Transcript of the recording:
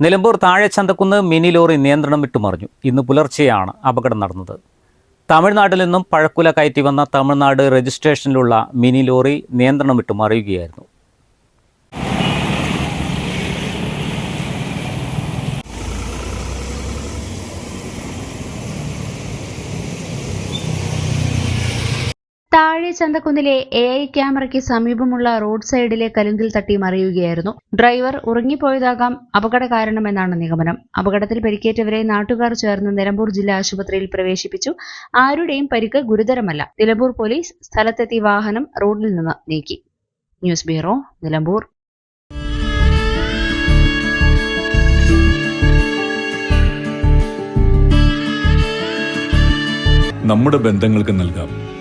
നിലമ്പൂർ താഴെ Chanthakkunnu mini lorry നിയന്ത്രണം വിട്ടുമറിഞ്ഞു. ഇന്ന് പുലർച്ചെയാണ് അപകടം നടന്നത്. തമിഴ്നാട്ടിൽ നിന്നും പഴക്കുല കയറ്റി വന്ന തമിഴ്നാട് രജിസ്ട്രേഷനിലുള്ള മിനി ലോറി നിയന്ത്രണം വിട്ടു താഴെ ചന്തക്കുന്നിലെ എ ഐ ക്യാമറയ്ക്ക് സമീപമുള്ള റോഡ് സൈഡിലെ കലുങ്കിൽ തട്ടി മറിയുകയായിരുന്നു. ഡ്രൈവർ ഉറങ്ങിപ്പോയതാകാം അപകട കാരണമെന്നാണ് നിഗമനം. അപകടത്തിൽ പരിക്കേറ്റവരെ നാട്ടുകാർ ചേർന്ന് നിലമ്പൂർ ജില്ലാ ആശുപത്രിയിൽ പ്രവേശിപ്പിച്ചു. ആരുടെയും പരിക്ക് ഗുരുതരമല്ല. നിലമ്പൂർ പോലീസ് സ്ഥലത്തെത്തി വാഹനം റോഡിൽ നിന്ന് നീക്കി. News bureau Nilambur. നമ്മുടെ ബന്ധങ്ങൾക്ക് നൽകാം.